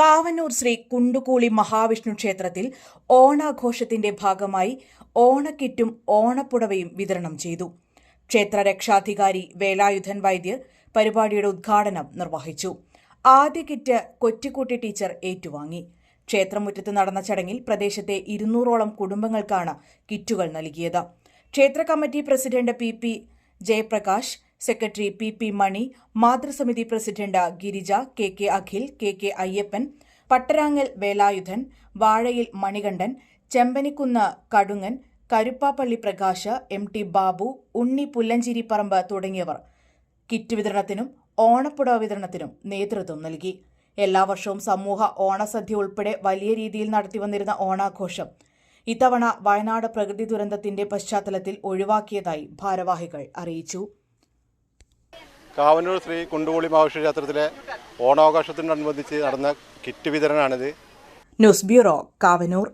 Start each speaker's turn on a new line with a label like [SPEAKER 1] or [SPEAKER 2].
[SPEAKER 1] കാവന്നൂർ ശ്രീ കുണ്ടുകൂളി മഹാവിഷ്ണു ക്ഷേത്രത്തിൽ ഓണാഘോഷത്തിന്റെ ഭാഗമായി ഓണക്കിറ്റും ഓണപ്പുടവയും വിതരണം ചെയ്തു. ക്ഷേത്ര രക്ഷാധികാരി വേലായുധൻ വൈദ്യർ പരിപാടിയുടെ ഉദ്ഘാടനം നിർവഹിച്ചു. ആദ്യ കിറ്റ് കൊറ്റിക്കൂട്ടി ടീച്ചർ ഏറ്റുവാങ്ങി. ക്ഷേത്രമുറ്റത്ത് നടന്ന ചടങ്ങിൽ പ്രദേശത്തെ ഇരുന്നൂറോളം കുടുംബങ്ങൾക്കാണ് കിറ്റുകൾ നൽകിയത്. ക്ഷേത്ര committee president P P Jayaprakash secretary P P Mani മാതൃസമിതി president Girija K K Akhil K K Ayyappan Pattarangal Velayudhan Vazhayil Manikandan Chembanikkunnu Kadungan Karuppappally Prakash M T Babu Unni Pullancheripparambu തുടങ്ങിയവർ kit വിതരണത്തിനും ഓണപ്പുടവ വിതരണത്തിനും നേതൃത്വം നൽകി. എല്ലാ വർഷവും സമൂഹ ഓണസദ്യ ഉൾപ്പെടെ വലിയ രീതിയിൽ നടത്തിവന്നിരുന്ന ഓണാഘോഷം ഇത്തവണ വയനാട് പ്രകൃതി ദുരന്തത്തിന്റെ പശ്ചാത്തലത്തിൽ ഒഴിവാക്കിയതായി ഭാരവാഹികൾ അറിയിച്ചു.
[SPEAKER 2] കാവന്നൂർ ശ്രീ കുണ്ടുകുളി മഹാവിഷ്ണു ക്ഷേത്രത്തിലെ ഓണാഘോഷത്തിനോടനുബന്ധിച്ച് നടന്ന കിറ്റ് വിതരണമാണിത്
[SPEAKER 1] ന്യൂസ് ബ്യൂറോ കാവനൂർ.